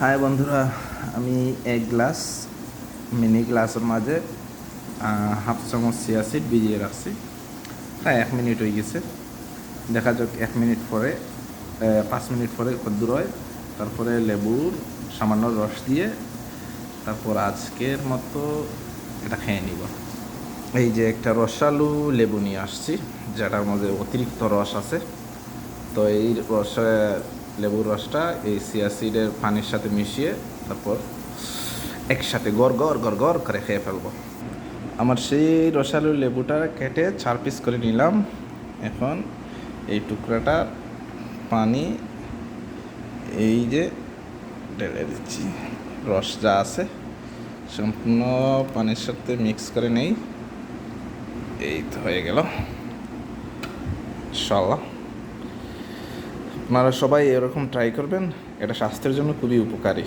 High বন্ধুরা, আমি এক গ্লাস, মিনি গ্লাসের মাঝে হাফ চামচ সিয়াসিড ভিজিয়ে রাখছি। প্রায় এক মিনিট হয়ে গেছে। দেখা যাক এক মিনিট পরে পাঁচ মিনিট পরে কদ্দুর হয়। তারপরে লেবুর সামান্য রস দিয়ে তারপর আজকের মতো এটা খেয়ে নিব। এই যে একটা রসালু লেবু নিয়ে আসছি, যেটার মধ্যে অতিরিক্ত রস আছে। তো এই রসে লেবুর রসটা এই সিয়াসিডের পানির সাথে মিশিয়ে তারপর একসাথে গড় গড় গড় গড় করে খেয়ে ফেলব। আমার সেই রসালু লেবুটা কেটে চার পিস করে নিলাম। এখন এই টুকরাটা পানি এই যে ঢেলে দিচ্ছি। রস যা আছে সম্পূর্ণ পানির সাথে মিক্স করে নেই। এই তো হয়ে গেল। ইনশাল্লাহ আপনারা সবাই এরকম ট্রাই করবেন এটা স্বাস্থ্যের জন্য খুবই উপকারী।